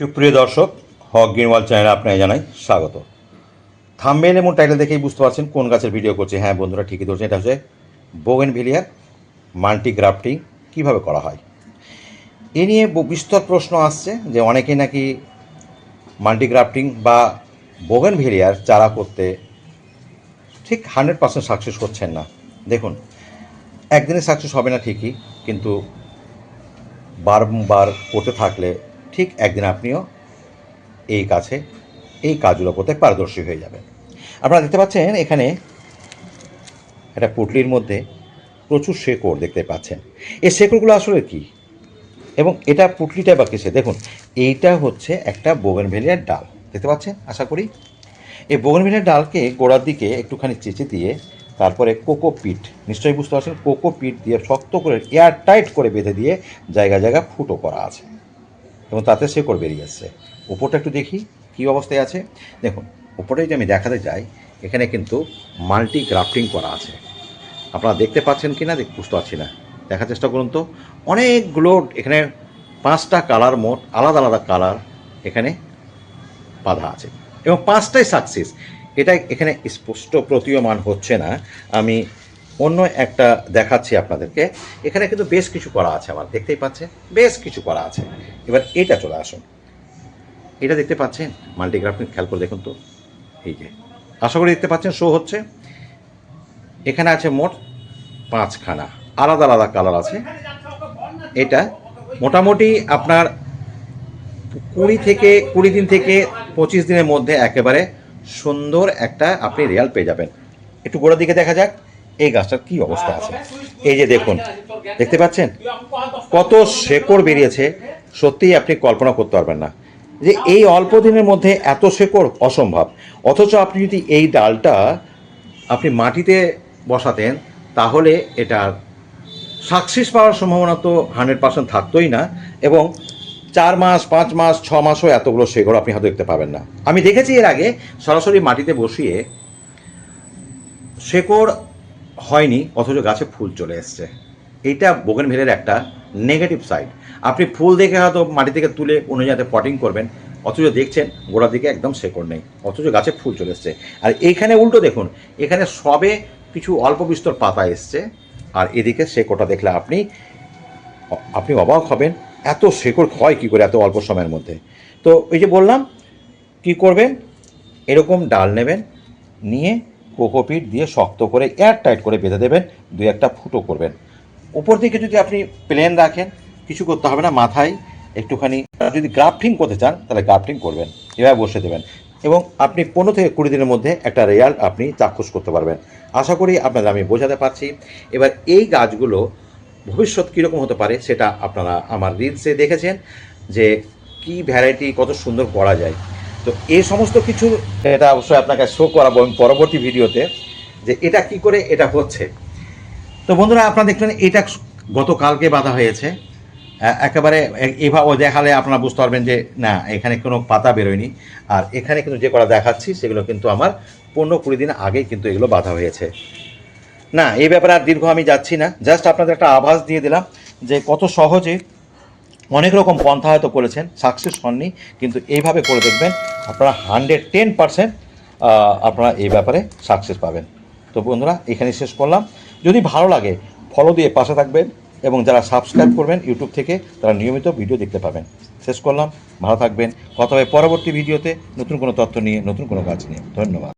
সুপ্রিয় দর্শক, হক গ্রিনওয়াল চ্যানেলে আপনাকে জানাই স্বাগত। থাম্বেল এবং টাইটেল দেখেই বুঝতে পারছেন কোন গাছের ভিডিও করছে। হ্যাঁ বন্ধুরা, ঠিকই ধরছেন। এটা হচ্ছে বোগেন ভিলিয়ার মাল্টি গ্রাফটিং কীভাবে করা হয়? এ নিয়ে বিস্তর প্রশ্ন আসছে যে অনেকেই নাকি মাল্টি গ্রাফটিং বা বোগেন ভিলিয়ার চারা করতে ঠিক হান্ড্রেড পার্সেন্ট সাকসেস হচ্ছেন না। দেখুন, একদিনে সাকসেস হবে না ঠিকই, কিন্তু বারবার করতে থাকলে ঠিক একদিন আপনিও এই কাছে, এই কাজগুলো করতে পারদর্শী হয়ে যাবেন। আপনারা দেখতে পাচ্ছেন এখানে একটা পুটলির মধ্যে প্রচুর শেকড় দেখতে পাচ্ছেন। এই শেকড়গুলো আসলে কি? এবং এটা পুটলিটা বা কিসে দেখুন, এইটা হচ্ছে একটা বোগেনভেলিয়ার ডাল। দেখতে পাচ্ছেন? আশা করি। এই বোগেনভেলিয়ার ডালকে গোড়ার দিকে একটুখানি চেঁচে দিয়ে তারপরে কোকো পিট, নিশ্চয়ই বুঝতে পারছেন, কোকো পিট দিয়ে শক্ত করে এয়ার টাইট করে বেঁধে দিয়ে জায়গা জায়গা ফুটো করা আছে। এবং তাতে শেকড় বেরিয়ে আসছে উপরটা একটু দেখি, কী অবস্থায় আছে। দেখুন, উপরে যদি আমি দেখাতে যাই, এখানে কিন্তু মাল্টি গ্রাফটিং করা আছে। আপনারা দেখতে পাচ্ছেন কি না বুঝতে পারছি না। দেখার চেষ্টা করুন তো। অনেকগুলো এখানে পাঁচটা কালার মোট, আলাদা আলাদা কালার এখানে বাধা আছে। এবং পাঁচটাই সাকসেস এটা এখানে স্পষ্ট প্রতীয়মান হচ্ছে না। আমি অন্য একটা দেখাচ্ছি আপনাদেরকে। এখানে কিন্তু বেশ কিছু করা আছে আমার, দেখতেই পাচ্ছেন? বেশ কিছু করা আছে। এবার এটা চলে আসুন। এটা দেখতে পাচ্ছেন? মাল্টিগ্রাফিং খেয়াল করে দেখুন তো। এই যে, আশা করি দেখতে পাচ্ছেন শো হচ্ছে। এখানে আছে মোট পাঁচখানা। আলাদা আলাদা কালার আছে। এটা মোটামুটি আপনার কুড়ি থেকে, কুড়ি দিন থেকে পঁচিশ দিনের মধ্যে একেবারে সুন্দর একটা আপনি রেয়াল পেয়ে যাবেন। একটু গোড়ার দিকে দেখা যাক। এই গাছটার কি অবস্থা আছে? এই যে দেখুন, দেখতে পাচ্ছেন? কত শেকড় বেরিয়েছে। সত্যিই আপনি কল্পনা করতে পারবেন না যে এই অল্প দিনের মধ্যে এত শেকড় অসম্ভব। অথচ আপনি যদি এই ডালটা আপনি মাটিতে বসাতেন, তাহলে এটার সাকসেস পাওয়ার সম্ভাবনা তো হান্ড্রেড পার্সেন্ট থাকতোই না এবং চার মাস, পাঁচ মাস, ছ মাসও এতগুলো শেকড় আপনি হয়তো দেখতে পাবেন না। আমি দেখেছি এর আগে সরাসরি মাটিতে বসিয়ে শেকড় হয়নি, অথচ গাছে ফুল চলে এসছে। এইটা বোগেনভেলের একটা নেগেটিভ সাইড আপনি ফুল দেখে হয়তো মাটি থেকে তুলে অন্য জায়গাতে পটিং করবেন, অথচ দেখছেন গোড়ার দিকে একদম শেকড় নেই, অথচ গাছে ফুল চলে এসছে। আর এইখানে উল্টো দেখুন, এখানে সবে কিছু অল্প বিস্তর পাতা এসছে, আর এদিকে শেকড়টা দেখলে আপনি আপনি অবাক হবেন, এত শেকড় হয় কী করে এত অল্প সময়ের মধ্যে। তো এই যে বললাম, কি করবেন? এরকম ডাল নেবেন, নিয়ে কোকোপিট দিয়ে শক্ত করে এয়ার টাইট করে বেঁধে দেবেন, দুই একটা ফুটো করবেন। উপর দিকে যদি আপনি প্লেন রাখেন, কিছু করতে হবে না, মাথায় একটুখানি যদি গ্রাফটিং করতে চান, তাহলে গ্রাফটিং করবেন, এভাবে বসে দেবেন। এবং আপনি পনেরো থেকে কুড়ি দিনের মধ্যে একটা রেয়াল আপনি চাক্ষুষ করতে পারবেন। আশা করি আপনাদের আমি বোঝাতে পারছি। এবার এই গাছগুলো ভবিষ্যৎ কীরকম হতে পারে, সেটা আপনারা আমার রিলসে দেখেছেন, যে কি ভ্যারাইটি কত সুন্দর করা যায়। তো এই সমস্ত কিছু এটা অবশ্যই আপনাকে শো করাবো আমি পরবর্তী ভিডিওতে যে এটা কি করে এটা হচ্ছে। তো বন্ধুরা, আপনারা দেখলেন এটা গতকালকে বাঁধা হয়েছে। একেবারে এভাবে দেখালে আপনারা বুঝতে পারবেন যে না, এখানে কোনো পাতা বেরোয়নি। আর এখানে কিন্তু যে করা দেখাচ্ছি, সেগুলো কিন্তু আমার পনেরো কুড়ি দিন আগেই কিন্তু এগুলো বাঁধা হয়েছে। না, এই ব্যাপারে আর দীর্ঘ আমি যাচ্ছি না। জাস্ট আপনাদের একটা আভাস দিয়ে দিলাম যে কত সহজে অনেক রকম পন্থা হয়তো করেছেন সাকসেস হননি, কিন্তু এইভাবে করে দেখবেন আপনারা হান্ড্রেড টেন পারসেন্ট আপনারা এই ব্যাপারে সাকসেস পাবেন। তো বন্ধুরা এখানে শেষ করলাম। যদি ভালো লাগে ফলো দিয়ে পাশে থাকবেন এবং যারা সাবস্ক্রাইব করবেন ইউটিউব থেকে, তারা নিয়মিত ভিডিও দেখতে পাবেন। শেষ করলাম, ভালো থাকবেন। কথা হবে পরবর্তী ভিডিওতে নতুন কোনো তথ্য নিয়ে, নতুন কোনো কাজ নিয়ে। ধন্যবাদ।